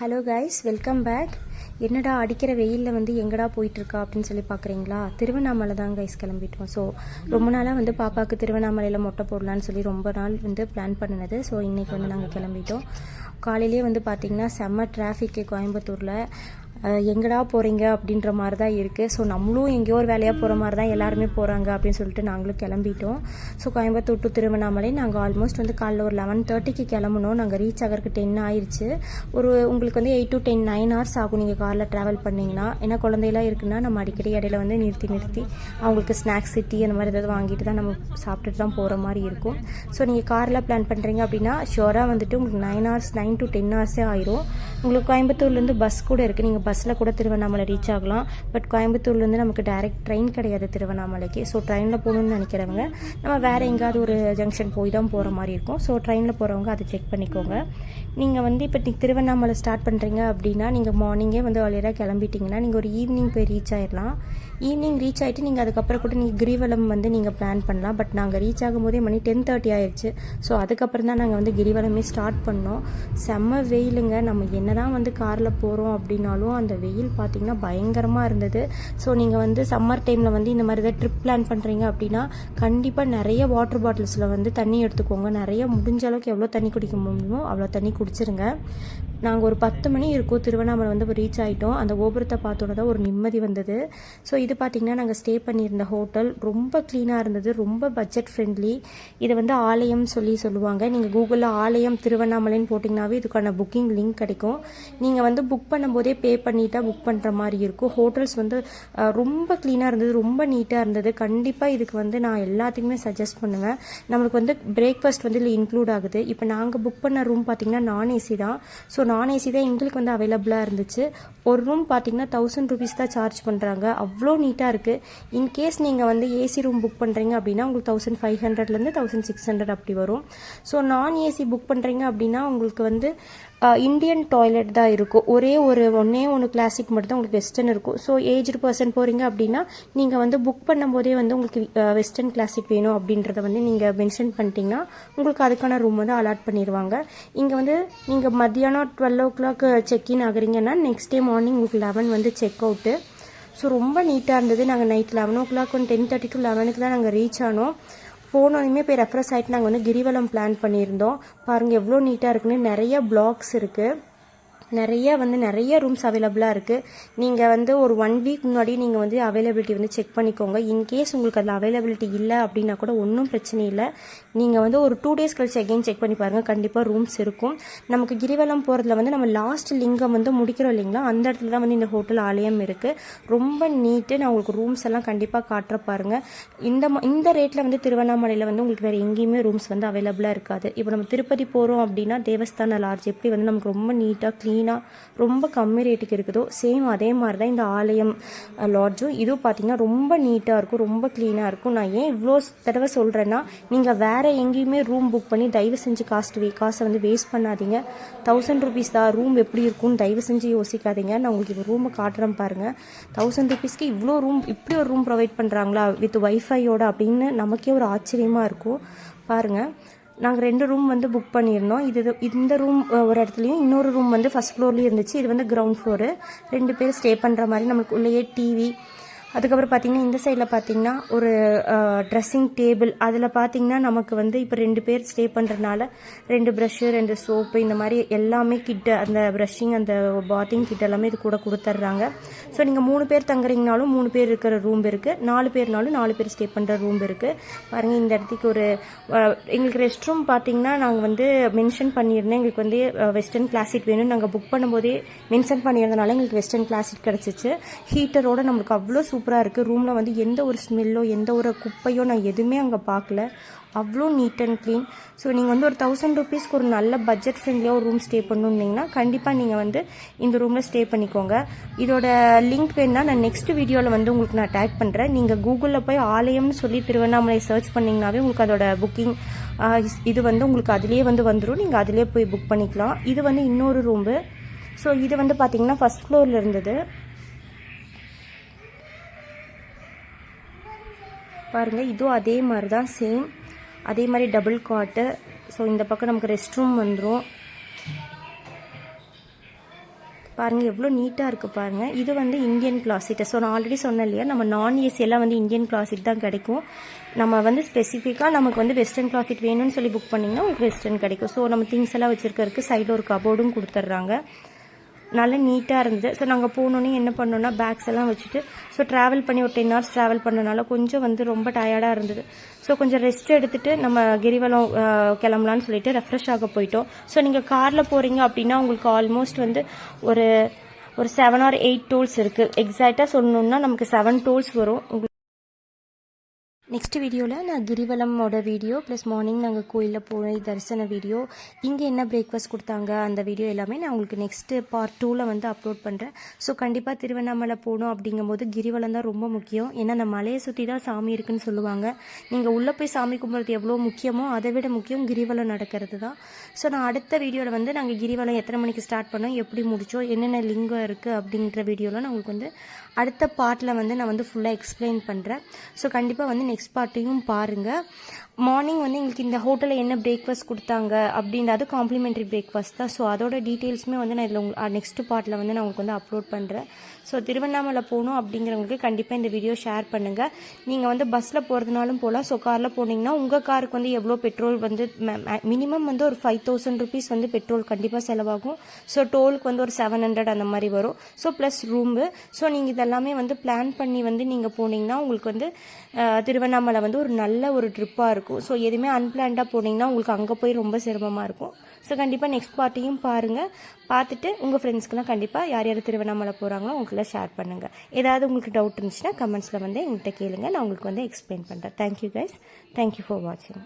Hello guys welcome back என்னடா அடிக்கிற வெயிலில் வந்து எங்கடா போயிட்டுருக்கா அப்படின்னு சொல்லி பார்க்குறீங்களா திருவண்ணாமலை தான் கைஸ் கிளம்பிட்டோம். ஸோ ரொம்ப நாளாக வந்து பாப்பாவுக்கு திருவண்ணாமலையில் மொட்டை போடலான்னு சொல்லி ரொம்ப நாள் வந்து பிளான் பண்ணினது. ஸோ இன்றைக்கி வந்து நாங்கள் கிளம்பிட்டோம். காலையிலேயே வந்து பார்த்திங்கன்னா செம்ம டிராஃபிக்கு கோயம்புத்தூரில். எங்கடா போகிறீங்க அப்படின்ற மாதிரி தான் இருக்குது ஸோ நம்மளும் எங்கேயோ ஒரு வேலையாக போகிற மாதிரி தான் எல்லாருமே போகிறாங்க அப்படின்னு சொல்லிட்டு நாங்களும் கிளம்பிட்டோம். ஸோ கோயம்புத்தூர் டு திருவண்ணாமலை நாங்கள் ஆல்மோஸ்ட் வந்து காலைல ஒரு லெவன் தேர்ட்டிக்கு கிளம்பணும் நாங்கள் ரீச் ஆகிறதுக்கு டென் ஆயிடுச்சு ஒரு உங்களுக்கு வந்து eight to ten nine hours ஆகும் நீங்கள் காரில் ட்ராவல் பண்ணிங்கன்னா. ஏன்னா குழந்தையெல்லாம் இருக்குன்னா நம்ம அடிக்கடி இடையில வந்து நிறுத்தி நிறுத்தி அவங்களுக்கு ஸ்நாக்ஸ் சிட்டி அந்த மாதிரி ஏதாவது வாங்கிட்டு தான் நம்ம சாப்பிட்டுட்டு தான் போகிற மாதிரி இருக்கும். ஸோ நீங்கள் காரில் பிளான் பண்ணுறீங்க அப்படின்னா ஷுவராக வந்துட்டு உங்களுக்கு nine hours nine to ten ஹவர்ஸே ஆயிரும். உங்களுக்கு கோயம்புத்தூர்லேருந்து பஸ் கூட இருக்குது நீங்கள் பஸ்ஸில் கூட திருவண்ணாமலை ரீச் ஆகலாம். பட் கோயம்புத்தூர்லேருந்து நமக்கு டைரக்ட் ட்ரெயின் கிடையாது திருவண்ணாமலைக்கு. ஸோ ட்ரெயினில் போகணுன்னு நினைக்கிறவங்க நம்ம வேறு எங்கேயாவது ஒரு ஜங்ஷன் போய் தான் போகிற மாதிரி இருக்கும். ஸோ ட்ரெயினில் போகிறவங்க அதை செக் பண்ணிக்கோங்க. நீங்கள் வந்து இப்போ நீங்கள் திருவண்ணாமலை ஸ்டார்ட் பண்ணுறீங்க அப்படின்னா நீங்கள் மார்னிங்கே வந்து earlier-ஆ கிளம்பிட்டீங்கன்னா நீங்கள் ஒரு ஈவினிங் போய் ரீச் ஆயிடலாம் ஈவினிங் ரீச் ஆகிட்டு நீங்கள் அதுக்கப்புறம் கூட நீங்கள் கிரிவலம் வந்து நீங்கள் பிளான் பண்ணலாம். பட் நாங்கள் ரீச் ஆகும்போதே மணி டென் தேர்ட்டி ஆயிடுச்சு ஸோ அதுக்கப்புறம் தான் நாங்கள் வந்து கிரிவலமே ஸ்டார்ட் பண்ணோம். செம்ம வெயிலுங்க. நம்ம என்ன தான் வந்து காரில் போகிறோம் அப்படின்னாலும் அந்த வெயில் பார்த்தீங்கன்னா பயங்கரமாக இருந்தது. ஸோ நீங்கள் வந்து சம்மர் டைமில் வந்து இந்த மாதிரி ஏதாவது ட்ரிப் பிளான் பண்ணுறீங்க அப்படின்னா கண்டிப்பாக நிறைய வாட்டர் பாட்டில்ஸில் வந்து தண்ணி எடுத்துக்கோங்க. நிறைய முடிஞ்ச அளவுக்கு எவ்வளோ தண்ணி குடிக்க முடியுமோ அவ்வளோ தண்ணி குடிச்சிருங்க. நாங்கள் ஒரு பத்து மணி இருக்கும் திருவண்ணாமலை வந்து ரீச் ஆகிட்டோம் அந்த கோபுரத்தை பார்த்தோட தான் ஒரு நிம்மதி வந்தது. ஸோ இது பார்த்திங்கன்னா நாங்கள் ஸ்டே பண்ணியிருந்த ஹோட்டல் ரொம்ப க்ளீனாக இருந்தது ரொம்ப பட்ஜெட் ஃப்ரெண்ட்லி இதை வந்து ஆலயம் சொல்லி சொல்லுவாங்க. நீங்கள் கூகுளில் ஆலயம் திருவண்ணாமலைன்னு போட்டிங்கனாவே இதுக்கான புக்கிங் லிங்க் கிடைக்கும். நீங்கள் வந்து புக் பண்ணும்போதே பே பண்ணிட்டா புக் பண்ணுற மாதிரி இருக்கும். ஹோட்டல்ஸ் வந்து ரொம்ப க்ளீனாக இருந்தது ரொம்ப நீட்டாக இருந்தது. கண்டிப்பாக இதுக்கு வந்து நான் எல்லாத்துக்குமே சஜஸ்ட் பண்ணுவேன். நம்மளுக்கு வந்து பிரேக்ஃபாஸ்ட் வந்து இதில் இன்க்ளூட் ஆகுது. இப்போ நாங்கள் புக் பண்ண ரூம் பார்த்தீங்கன்னா நான் ஏசி தான். ஸோ நான் ஏசி தான் எங்களுக்கு வந்து அவைலபிளாக இருந்துச்சு. ஒரு ரூம் பார்த்தீங்கன்னா தௌசண்ட் ருபீஸ் தான் சார்ஜ் பண்ணுறாங்க அவ்வளோ நீட்டாக இருக்குது இன்கேஸ் நீங்கள் வந்து ஏசி ரூம் புக் பண்ணுறீங்க அப்படின்னா உங்களுக்கு தௌசண்ட் ஃபைவ் ஹண்ட்ரட்லேருந்து தௌசண்ட் சிக்ஸ் ஹண்ட்ரட் அப்படி வரும். ஸோ நான் ஏசி புக் பண்ணுறீங்க அப்படின்னா உங்களுக்கு வந்து இந்தியன் டாய்லெட் தான் இருக்கும். ஒரே ஒரு ஒன்றே ஒன்று கிளாசிக் மட்டும் தான் உங்களுக்கு வெஸ்டர்ன் இருக்கும். ஸோ ஏஜ்டு பர்சன் போகிறீங்க அப்படின்னா நீங்கள் வந்து புக் பண்ணும்போதே வந்து உங்களுக்கு வெஸ்டர்ன் கிளாசிக் வேணும் அப்படின்றத வந்து நீங்கள் மென்ஷன் பண்ணிட்டீங்கன்னா உங்களுக்கு அதுக்கான ரூம் வந்து அலாட் பண்ணிடுவாங்க. இங்கே வந்து நீங்கள் மத்தியானம் டுவெல் ஓ கிளாக் செக்இன் ஆகுறீங்கன்னா நெக்ஸ்ட் டே மார்னிங் உங்களுக்கு லெவன் வந்து செக் அவுட்டு ஸோ ரொம்ப நீட்டாக இருந்தது. நாங்கள் night eleven o'clock one ten thirty to லெவனுக்கு தான் நாங்கள் ரீச் ஆனோம். போனோடனே போய் ரெஃப்ரெஷ் ஆகிட்டு நாங்கள் வந்து கிரிவலம் பிளான் பண்ணியிருந்தோம். பாருங்கள் எவ்வளோ நீட்டாக இருக்குன்னு. நிறைய பிளாக்ஸ் இருக்குது நிறைய வந்து நிறைய ரூம்ஸ் அவைலபிளாக இருக்குது நீங்கள் வந்து ஒரு ஒன் வீக் முன்னாடி நீங்கள் வந்து அவைலபிலிட்டி வந்து செக் பண்ணிக்கோங்க. இன்கேஸ் உங்களுக்கு அதில் அவைலபிலிட்டி இல்லை அப்படின்னா கூட ஒன்றும் பிரச்சனை இல்லை. நீங்கள் வந்து ஒரு டூ டேஸ் கழிச்சு அகைன் செக் பண்ணி பாருங்கள் கண்டிப்பாக ரூம்ஸ் இருக்கும். நமக்கு கிரிவலம் போகிறதுல வந்து நம்ம லாஸ்ட் லிங்கம் வந்து முடிக்கிறோம் இல்லைங்களா? அந்த இடத்துல தான் வந்து இந்த ஹோட்டல் ஆலயம் இருக்குது ரொம்ப நீட்டு நான் உங்களுக்கு ரூம்ஸ் எல்லாம் கண்டிப்பாக காட்டுற பாருங்கள் இந்த ம- இந்த ரேட்டில் வந்து திருவண்ணாமலையில் வந்து உங்களுக்கு வேறு எங்கேயுமே ரூம்ஸ் வந்து அவைலபிளாக இருக்காது. இப்போ நம்ம திருப்பதி போகிறோம் அப்படின்னா தேவஸ்தான லார்ஜ் எப்படி வந்து நமக்கு ரொம்ப நீட்டாக க்ளீன் மெயினாக ரொம்ப கம்மி ரேட்டுக்கு இருக்குதோ சேம் அதே மாதிரி தான் இந்த ஆலயம் லாட்ஜும் இதுவும் பார்த்தீங்கன்னா ரொம்ப நீட்டாக இருக்கும் ரொம்ப க்ளீனாக இருக்கும். நான் ஏன் இவ்வளோ தடவை சொல்கிறேன்னா நீங்கள் வேறு எங்கேயுமே ரூம் புக் பண்ணி தயவு செஞ்சு காஸ்ட் வே காசை வந்து வேஸ்ட் பண்ணாதீங்க. தௌசண்ட் ருபீஸ் தான் ரூம் எப்படி இருக்கும்னு தயவு செஞ்சு யோசிக்காதீங்க. நான் உங்களுக்கு இப்போ ரூமை காட்டுறேன் பாருங்கள் தௌசண்ட் ருபீஸ்க்கு இவ்வளோ ரூம் இப்படி ஒரு ரூம் ப்ரொவைட் பண்ணுறாங்களா வித் ஒய்ஃபையோட அப்படின்னு நமக்கே ஒரு ஆச்சரியமாக இருக்கும். பாருங்கள் நாங்கள் ரெண்டு ரூம் வந்து புக் பண்ணியிருந்தோம். இது இந்த ரூம் ஒரு இடத்துலையும் இன்னொரு ரூம் வந்து ஃபஸ்ட் ஃப்ளோர்லேயும் இருந்துச்சு. இது வந்து கிரவுண்ட் ஃப்ளோரு ரெண்டு பேர் ஸ்டே பண்ணுற மாதிரி நம்மளுக்கு உள்ளேயே டிவி அதுக்கப்புறம் பார்த்தீங்கன்னா இந்த சைடில் பார்த்தீங்கன்னா ஒரு ட்ரெஸ்ஸிங் டேபிள் அதில் பார்த்தீங்கன்னா நமக்கு வந்து இப்போ ரெண்டு பேர் ஸ்டே பண்ணுறதுனால ரெண்டு ப்ரஷ்ஷு ரெண்டு சோப்பு இந்த மாதிரி எல்லாமே கிட்ட அந்த ப்ரஷ்ஷிங் அந்த பாத்திங் கிட்ட எல்லாமே இது கூட கொடுத்துட்றாங்க ஸோ நீங்கள் மூணு பேர் தங்குறீங்கனாலும் மூணு பேர் இருக்கிற ரூம் இருக்குது நாலு பேர்னாலும் நாலு பேர் ஸ்டே பண்ணுற ரூம் இருக்குது பாருங்கள் இந்த இடத்துக்கு ஒரு எங்களுக்கு ரெஸ்ட் ரூம் பார்த்தீங்கன்னா நாங்கள் வந்து மென்ஷன் பண்ணியிருந்தேன். எங்களுக்கு வந்து வெஸ்டர்ன் கிளாசிக் வேணும்னு நாங்கள் புக் பண்ணும்போதே மென்ஷன் பண்ணியிருந்தனால எங்களுக்கு வெஸ்டர்ன் கிளாசிக் கிடச்சிச்சு. ஹீட்டரோட நம்மளுக்கு அவ்வளோ சூப்பர் சூப்பராக இருக்குது ரூமில் வந்து எந்த ஒரு ஸ்மெல்லோ எந்த ஒரு குப்பையோ நான் எதுவுமே அங்கே பார்க்கல அவ்வளோ நீட் அண்ட் க்ளீன் ஸோ நீங்கள் வந்து ஒரு தௌசண்ட் ருபீஸ்க்கு ஒரு நல்ல பட்ஜெட் ஃப்ரெண்ட்லியாக ஒரு ரூம் ஸ்டே பண்ணணுன்னீங்கன்னா கண்டிப்பாக நீங்கள் வந்து இந்த ரூமில் ஸ்டே பண்ணிக்கோங்க. இதோட லிங்க் வேணால் நான் நெக்ஸ்ட் வீடியோவில் வந்து உங்களுக்கு நான் டேக் பண்ணுறேன் நீங்கள் கூகுளில் போய் ஆலயம்னு சொல்லி திருவண்ணாமலை சர்ச் பண்ணிங்கனாவே உங்களுக்கு அதோட புக்கிங் இது வந்து உங்களுக்கு அதிலே வந்து வந்துடும் நீங்கள் அதிலே போய் புக் பண்ணிக்கலாம். இது வந்து இன்னொரு ரூம்பு ஸோ இது வந்து பார்த்தீங்கன்னா ஃபஸ்ட் ஃப்ளோரில் இருந்தது. பாருங்கள் இதுவும் அதே மாதிரி தான் சேம் அதே மாதிரி டபுள் காட்டு ஸோ இந்த பக்கம் நமக்கு ரெஸ்ட் ரூம் வந்துடும் பாருங்கள் எவ்வளோ நீட்டாக இருக்குது பாருங்கள் இது வந்து இந்தியன் கிளாசிட் ஸோ நான் ஆல்ரெடி சொன்னேன் இல்லையா நம்ம நான் ஏசி எல்லாம் வந்து இந்தியன் கிளாசிட் தான் கிடைக்கும். நம்ம வந்து ஸ்பெசிஃபிக்காக நமக்கு வந்து வெஸ்டர்ன் கிளாசிட் வேணும்னு சொல்லி புக் பண்ணிங்கன்னா உங்களுக்கு வெஸ்டர்ன் கிடைக்கும். ஸோ நம்ம திங்ஸ் எல்லாம் வச்சுருக்கறதுக்கு சைடில் ஒரு கபோர்டும் கொடுத்துட்றாங்க நல்ல நீட்டாக இருந்தது. ஸோ நாங்கள் போனோன்னே என்ன பண்ணோன்னா பேக்ஸ் எல்லாம் வச்சுட்டு ஸோ ட்ராவல் பண்ணி ஒரு டென் ஹவர்ஸ் ட்ராவல் பண்ணனால கொஞ்சம் வந்து ரொம்ப டயர்டாக இருந்தது. ஸோ கொஞ்சம் ரெஸ்ட் எடுத்துகிட்டு நம்ம கிரிவலம் கிளம்பலான்னு சொல்லிட்டு ரெஃப்ரெஷ் ஆக போயிட்டோம். ஸோ நீங்கள் காரில் போகிறீங்க அப்படின்னா உங்களுக்கு ஆல்மோஸ்ட் வந்து ஒரு ஒரு செவன் ஆர் எயிட் டோல்ஸ் இருக்குது எக்ஸாக்டாக சொல்லணுன்னா நமக்கு செவன் டோல்ஸ் வரும். உங்களுக்கு நெக்ஸ்ட் வீடியோவில் நான் கிரிவலமோட வீடியோ ப்ளஸ் மார்னிங் நாங்கள் கோயிலில் போய் தரிசன வீடியோ இங்கே என்ன பிரேக்ஃபாஸ்ட் கொடுத்தாங்க அந்த வீடியோ எல்லாமே நான் உங்களுக்கு நெக்ஸ்ட்டு பார்ட் டூவில் வந்து அப்லோட் பண்ணுறேன் ஸோ கண்டிப்பாக திருவண்ணாமலை போகணும் அப்படிங்கும்போது கிரிவலம் தான் ரொம்ப முக்கியம். ஏன்னா அந்த மலையை சுற்றி தான் சாமி இருக்குன்னு சொல்லுவாங்க. நீங்கள் உள்ளே போய் சாமி கும்பிட்றது எவ்வளோ முக்கியமோ அதை விட முக்கியம் கிரிவலம் நடக்கிறது தான். ஸோ நான் அடுத்த வீடியோவில் வந்து நாங்கள் கிரிவலம் எத்தனை மணிக்கு ஸ்டார்ட் பண்ணோம் எப்படி முடித்தோம் என்னென்ன லிங்கம் இருக்குது அப்படின்ற வீடியோவில் நான் உங்களுக்கு வந்து அடுத்த பார்ட்டில் வந்து நான் வந்து ஃபுல்லாக எக்ஸ்பிளைன் பண்ணுறேன் ஸோ கண்டிப்பாக வந்து நெக்ஸ்ட் பார்ட்டையும் பாருங்கள் மார்னிங் வந்து எங்களுக்கு இந்த ஹோட்டலில் என்ன பிரேக்ஃபாஸ்ட் கொடுத்தாங்க அப்படின்றது காம்ப்ளிமெண்ட்ரி பிரேக்ஃபாஸ்ட் தான். ஸோ அதோட டீட்டெயில்ஸுமே வந்து நான் இதில் உங்களுக்கு நெக்ஸ்ட் பார்ட்டில் வந்து நான் உங்களுக்கு வந்து அப்லோட் பண்ணுறேன் ஸோ திருவண்ணாமலை போகணும் அப்படிங்கிறவங்களுக்கு கண்டிப்பாக இந்த வீடியோ ஷேர் பண்ணுங்கள் நீங்கள் வந்து பஸ்ஸில் போகிறதுனாலும் போகலாம் ஸோ காரில் போனீங்கன்னா உங்கள் காருக்கு வந்து எவ்வளோ பெட்ரோல் வந்து மினிமம் வந்து ஒரு ஃபைவ் தௌசண்ட் ருபீஸ் வந்து பெட்ரோல் கண்டிப்பாக செலவாகும். ஸோ டோலுக்கு வந்து ஒரு செவன் ஹண்ட்ரட் அந்த மாதிரி வரும். ஸோ ப்ளஸ் ரூம்பு ஸோ நீங்கள் இதெல்லாமே வந்து பிளான் பண்ணி வந்து நீங்கள் போனீங்கன்னா உங்களுக்கு வந்து திருவண்ணாமலை வந்து ஒரு நல்ல ஒரு ட்ரிப்பாக இருக்கும். ஸோ எதுவுமே அன்பிளான்டாக போனீங்கன்னா உங்களுக்கு அங்கே போய் ரொம்ப சிரமமாக இருக்கும். ஸோ கண்டிப்பாக நெக்ஸ்ட் பார்ட்டியும் பாருங்கள் பார்த்துட்டு உங்கள் ஃப்ரெண்ட்ஸ்க்கெலாம் கண்டிப்பாக யார் யார் திருவண்ணாமலை போகிறாங்களோ உங்களுக்குலாம் ஷேர் பண்ணுங்கள் ஏதாவது உங்களுக்கு டவுட் இருந்துச்சுன்னா கமெண்ட்ஸில் வந்து எங்கள்கிட்ட கேளுங்க. நான் உங்களுக்கு வந்து எக்ஸ்பிளைன் பண்ணுறேன் தேங்க்யூ கைஸ் தேங்க்யூ ஃபார் வாட்சிங்